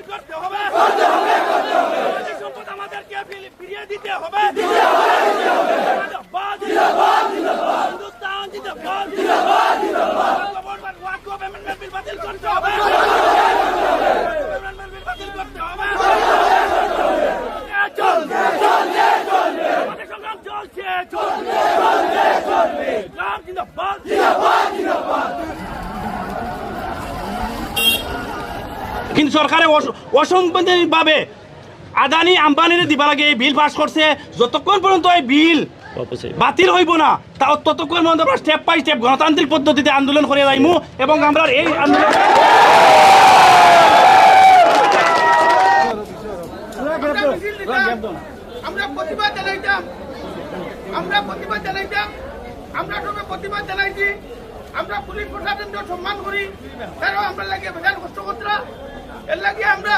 বাতিল করতে হবে। সম্পদ আমাদেরকে ফিরিয়ে দিতে হবে। বাতিল করতে হবে। বাতিল করতে হবে। চলবে চলবে চলবে সংগ্রাম চলছে চলবে চলবে চলবে রাম জিন্দাবাদ জিন্দাবাদ জিন্দাবাদ। কিন্তু সরকারে অস- অসাংবিধানিকভাবে আদানি আম্বানিরে দিবা লাগে এই বিল পাস করছে। যতক্ষণ পর্যন্ত এই বিল বাতিল হইব না তা ততক্ষণ পর্যন্ত আমরা স্টেপ বাই স্টেপ গণতান্ত্রিক পদ্ধতিতে আন্দোলন করে যাইমু এবং আমরা এই আন্দোলন আমরা মিছিল দিতাম আমরা প্রতিবাদ জানাইতাম। আমরা প্রতিবাদ জানাইতাম। আমরা সবে প্রতিবাদ জানাইছি। আমরা পুলিশ প্রশাসনকে সম্মান করি। তারাও আমরা লাগে বেজান কষ্ট করতরা এর লাগে আমরা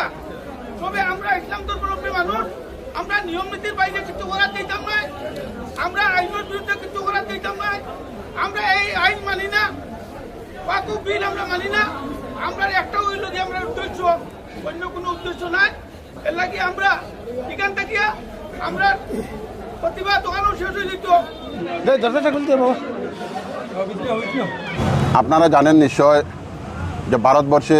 সবে আমরা ইসলাম ধর্মাবলম্বী মানুষ আমরা নিয়ম নীতির বাইরে কিছু করার দিতাম নয় আমরা আইনের বিরুদ্ধে কিছু করার দিতাম নয় আমরা এই আইন মানি না বাকু বিল আমরা মানি না আমরা একটা হইল যে আমরা উদ্দেশ্য অন্য কোনো উদ্দেশ্য নাই এর লাগে আমরা এখান থেকে আমরা প্রতিবাদ দোকানও শেষ হয়ে যেত। আপনারা জানেন নিশ্চয় যে ভারতবর্ষে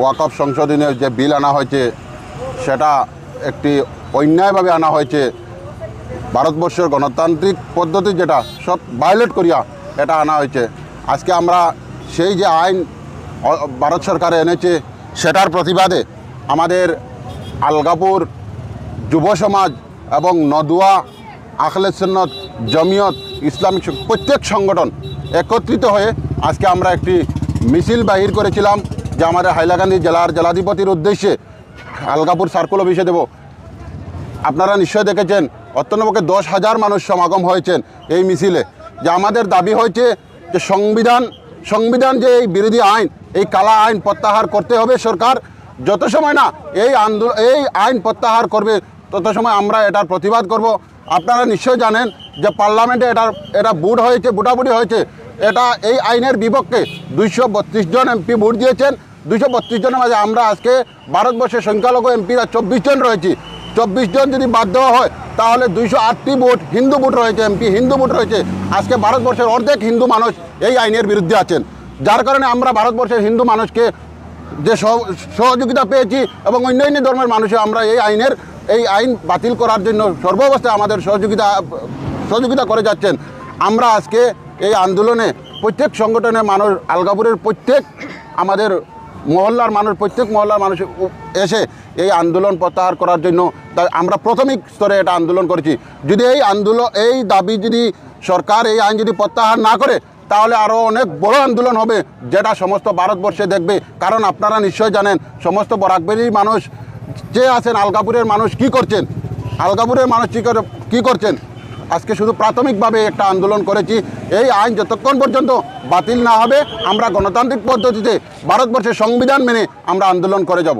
ওয়াকফ সংশোধনের যে বিল আনা হয়েছে, সেটা একটি অন্যায়ভাবে আনা হয়েছে। ভারতবর্ষের গণতান্ত্রিক পদ্ধতি যেটা, সব ভায়োলেট করিয়া এটা আনা হয়েছে। আজকে আমরা সেই যে আইন ভারত সরকার এনেছে, সেটার প্রতিবাদে আমাদের আলগাপুর যুব সমাজ এবং নদুয়া আখলে সুন্নত জমিয়ত, ইসলামিক প্রত্যেক সংগঠন একত্রিত হয়ে আজকে আমরা একটি মিছিল বাহির করেছিলাম। যে আমাদের হাইলাকান্দি জেলার জেলাধিপতির উদ্দেশ্যে আলগাপুর সার্কুল অফিসে দেব। আপনারা নিশ্চয় দেখেছেন অত্যন্তপক্ষে দশ হাজার মানুষ সমাগম হয়েছেন এই মিছিলে। যে আমাদের দাবি হয়েছে যে সংবিধান সংবিধান যে এই বিরোধী আইন, এই কালা আইন প্রত্যাহার করতে হবে সরকার। যত সময় না এই আন্দোলন এই আইন প্রত্যাহার করবে, তত সময় আমরা এটার প্রতিবাদ করব। আপনারা নিশ্চয় জানেন যে পার্লামেন্টে এটার, এটা বুট হয়েছে, বুটাবুটি হয়েছে। এটা এই আইনের বিপক্ষে দুইশো বত্রিশ জন এমপি ভোট দিয়েছেন। দুইশো বত্রিশ জনের মাঝে আমরা আজকে ভারতবর্ষের সংখ্যালঘু এমপিরা চব্বিশ জন রয়েছি। চব্বিশ জন যদি বাদ দেওয়া হয়, তাহলে দুইশো আটটি ভোট, হিন্দু ভোট রয়েছে এমপি, হিন্দু ভোট রয়েছে। আজকে ভারতবর্ষের অর্ধেক হিন্দু মানুষ এই আইনের বিরুদ্ধে আছেন। যার কারণে আমরা ভারতবর্ষের হিন্দু মানুষকে যে সহ- সহযোগিতা পেয়েছি এবং অন্যান্য ধর্মের মানুষে আমরা এই আইনের, এই আইন বাতিল করার জন্য সর্বাবস্থায় আমাদের সহযোগিতা সহযোগিতা করে যাচ্ছেন। আমরা আজকে এই আন্দোলনে প্রত্যেক সংগঠনের মানুষ, আলগাপুরের প্রত্যেক আমাদের মহল্লার মানুষ, প্রত্যেক মহল্লার মানুষ এসে এই আন্দোলন প্রত্যাহার করার জন্য আমরা প্রাথমিক স্তরে এটা আন্দোলন করেছি। যদি এই আন্দোলন, এই দাবি যদি সরকার, এই আইন যদি প্রত্যাহার না করে, তাহলে আরও অনেক বড় আন্দোলন হবে, যেটা সমস্ত ভারতবর্ষে দেখবে। কারণ আপনারা নিশ্চয় জানেন, সমস্ত বরাকবেরির মানুষ, যে আছেন আলগাপুরের মানুষ কি করছেন? আলগাপুরের মানুষ কী করছেন? আজকে শুধু প্রাথমিকভাবে একটা আন্দোলন করেছি। এই আইন যতক্ষণ পর্যন্ত বাতিল না হবে, আমরা গণতান্ত্রিক পদ্ধতিতে ভারতবর্ষের সংবিধান মেনে আমরা আন্দোলন করে যাব।